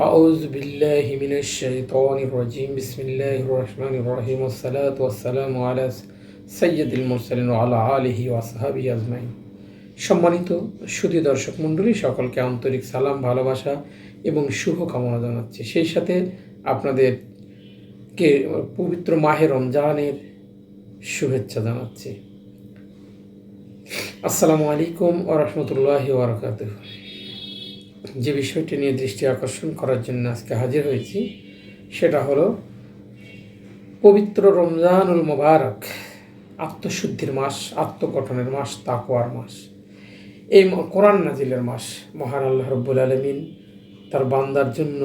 أعوذ بالله من الشيطان الرجيم بسم الله الرحمن الرحيم والصلاة والسلام على سيد المرسلين وعلى آله وصحبه أجمعين সম্মানিত সুধী দর্শক মণ্ডলী সকলকে আন্তরিক সালাম ভালোবাসা এবং শুভ কামনা জানাচ্ছি সেই সাথে আপনাদেরকে পবিত্র মাহে রমজানের শুভেচ্ছা জানাচ্ছি আসসালামু আলাইকুম ও রহমতুল্লাহ ওবরাকাতুহ যে বিষয়টি নিয়ে দৃষ্টি আকর্ষণ করার জন্য আজকে হাজির হয়েছি, সেটা হলো পবিত্র রমজানুল মোবারক, আত্মশুদ্ধির মাস, আত্মগঠনের মাস তাকোয়ার মাস। এই কোরআন নাজিলের মাস, মহান আল্লাহ রব্বুল আলমিন তার বান্দার জন্য,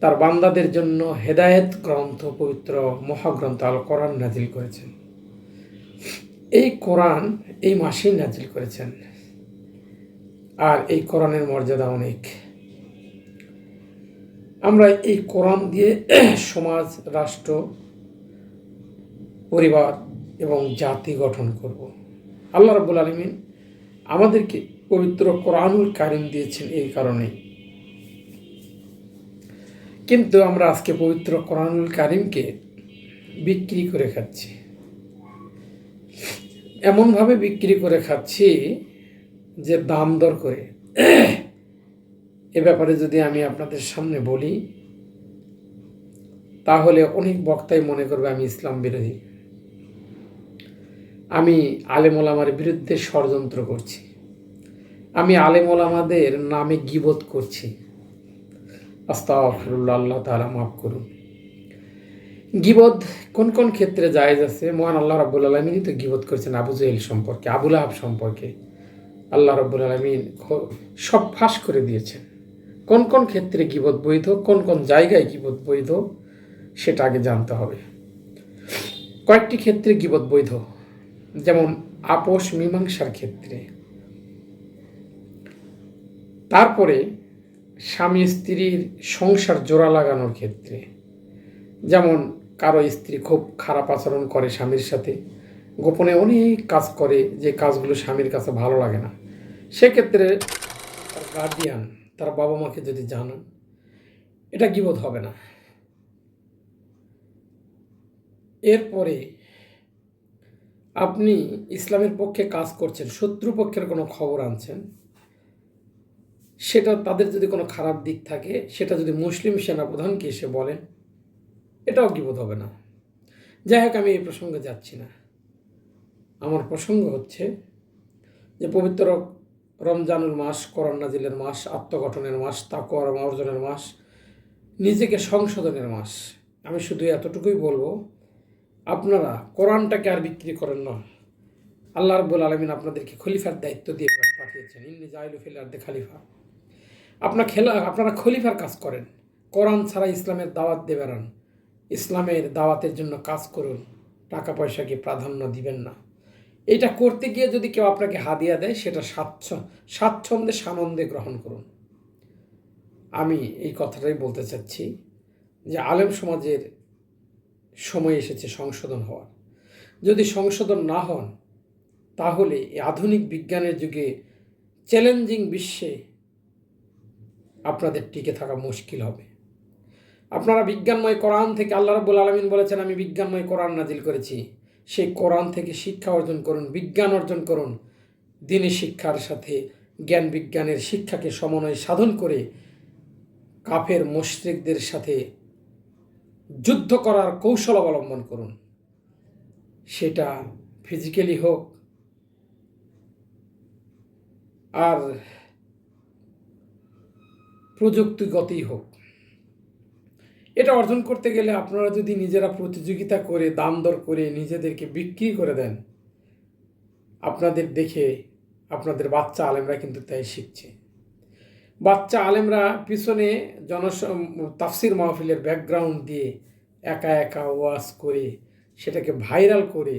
তার বান্দাদের জন্য হেদায়েত গ্রন্থ, পবিত্র মহাগ্রন্থ আল কোরআন নাজিল করেছেন। এই কোরআন এই মাসেই নাজিল করেছেন। আর এই কোরআনের মর্যাদা অনেক। আমরা এই কোরআন দিয়ে সমাজ, রাষ্ট্র, পরিবার এবং জাতি গঠন করব। আল্লাহ রাব্বুল আলমিন আমাদেরকে পবিত্র কোরআনুল কারিম দিয়েছেন এই কারণেই কিন্তু আমরা আজকে পবিত্র কোরআনুল কারিমকে বিক্রি করে খাচ্ছি। এমনভাবে বিক্রি করে খাচ্ছি যে দাম দর করে। এ ব্যাপারে যদি আমি আপনাদের সামনে বলি, তাহলে অনেক বক্তাই মনে করবে আমি ইসলাম বিরোধী। আমি আলেম ওলামার বিরুদ্ধে ষড়যন্ত্র করছি। আমি আলেম ওলামাদের নামে গিবোধ করছি। আস্তাগফিরুল্লাহ, আল্লাহ তাআলা মাফ করুন। গিবদ কোন কোন ক্ষেত্রে জায়েজ আছে? মহান আল্লাহ রাব্বুল আলমিনই তো গিবত করেছেন আবু জেহেল সম্পর্কে, আবুল আহাব সম্পর্কে। আল্লাহ রাব্বুল আলমিন সব ফাঁস করে দিয়েছেন। কোন কোন ক্ষেত্রে গিবত বৈধ, কোন কোন জায়গায় গিবত বৈধ, সেটা আগে জানতে হবে। কয়েকটি ক্ষেত্রে গিবত বৈধ, যেমন আপোষ মীমাংসার ক্ষেত্রে। তারপরে স্বামী স্ত্রীর সংসার জোড়া লাগানোর ক্ষেত্রে, যেমন কারও স্ত্রী খুব খারাপ আচরণ করে স্বামীর সাথে গোপনে অনেক কাজ করে যে কাজগুলো স্বামীর কাছে ভালো লাগে না। সেক্ষেত্রে তার গার্ডিয়ান তার বাবা মাকে যদি জানান, এটা গিবোধ হবে না। এরপরে আপনি ইসলামের পক্ষে কাজ করছেন শত্রুপক্ষের কোনো খবর আনছেন, সেটা তাদের যদি কোনো খারাপ দিক থাকে, সেটা যদি মুসলিম সেনাপ্রধানকে এসে বলেন, এটাও গিবোধ হবে না। যাই হোক, আমি এই প্রসঙ্গে যাচ্ছি না। আমার প্রসঙ্গ হচ্ছে যে পবিত্র রমজানুল মাস করণ নাজিলের মাস, আত্মগঠনের মাস তাকওয়ার অর্জনের মাস, নিজেকে সংশোধনের মাস। আমি শুধু এতটুকুই বলব, আপনারা কোরআনটাকে আর বিক্রি করেন না। আল্লাহ রব্বুল আলমিন আপনাদেরকে খলিফার দায়িত্ব দিয়ে পাঠিয়েছেন। ইন্নি জাইলু ফিল আর্দে খালিফা। আপনার খেলা, আপনারা খলিফার কাজ করেন। কোরআন ছাড়া ইসলামের দাওয়াত দিয়ে বেড়ান ইসলামের দাওয়াতের জন্য কাজ করুন। টাকা পয়সাকে প্রাধান্য দিবেন না। এটা করতে গিয়ে যদি কেউ আপনাকে হাদিয়া দেয়, সেটা স্বাচ্ছ, স্বাচ্ছন্দ্যে সানন্দে গ্রহণ করুন। আমি এই কথাটাই বলতে চাচ্ছি যে আলেম সমাজের সময় এসেছে সংশোধন হওয়ার। যদি সংশোধন না হন, তাহলে এই আধুনিক বিজ্ঞানের যুগে চ্যালেঞ্জিং বিশ্বে আপনাদের টিকে থাকা মুশকিল হবে। আপনারা বিজ্ঞানময় কোরআন থেকে আল্লাহ রাব্বুল আলমিন বলেছেন, আমি বিজ্ঞানময় কোরআন নাজিল করেছি। সেই কোরআন থেকে শিক্ষা অর্জন করুন, বিজ্ঞান অর্জন করুন। দিনী শিক্ষার সাথে জ্ঞান বিজ্ঞানের শিক্ষাকে সমন্বয় সাধন করে কাফের মুশরিকদের সাথে যুদ্ধ করার কৌশল অবলম্বন করুন। সেটা ফিজিক্যালি হোক আর প্রযুক্তিগতই হোক। এটা অর্জন করতে গেলে আপনারা যদি নিজেরা প্রতিযোগিতা করে, দাম দর করে নিজেদেরকে বিক্রি করে দেন, আপনাদের দেখে আপনাদের বাচ্চা আলেমরা কিন্তু তাই শিখছে। বাচ্চা আলেমরা পিছনে জনস তাফসির মাহফিলের ব্যাকগ্রাউন্ড দিয়ে একা একা ওয়াজ করে, সেটাকে ভাইরাল করে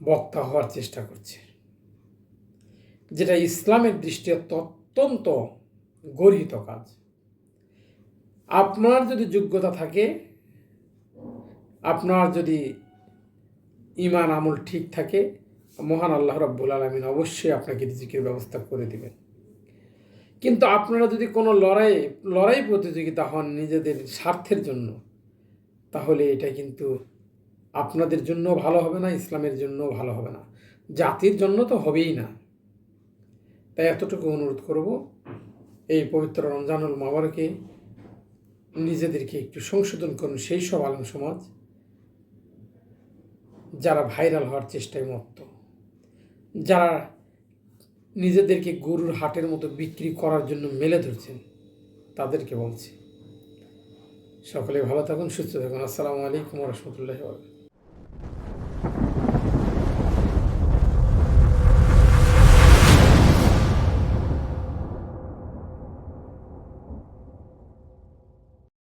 বক্তা হওয়ার চেষ্টা করছে। যেটা ইসলামের দৃষ্টিতে অত্যন্ত গর্হিত কাজ। আপনার যদি যোগ্যতা থাকে, আপনার যদি ইমান আমল ঠিক থাকে, মহান আল্লাহ রব্বুল আলমিন অবশ্যই আপনাকে রিজিকের ব্যবস্থা করে দিবেন। কিন্তু আপনারা যদি কোনো লড়াই লড়াই প্রতিযোগিতা হন নিজেদের স্বার্থের জন্য, তাহলে এটা কিন্তু আপনাদের জন্য ভালো হবে না, ইসলামের জন্য ভালো হবে না। জাতির জন্য তো হবেই না। তাই এতটুকু অনুরোধ করব, এই পবিত্র রমজানুল মাবারকে নিজেদেরকে একটু সংশোধন করুন, সেই সব আলম সমাজ, যারা ভাইরাল হওয়ার চেষ্টায় মত্ত। যারা নিজেদেরকে গরুর হাটের মতো বিক্রি করার জন্য মেলে ধরছেন, তাদেরকে বলছি, সকলে ভালো থাকুন, সুস্থ থাকুন। আসসালামু আলাইকুম রহমতুল্লাহ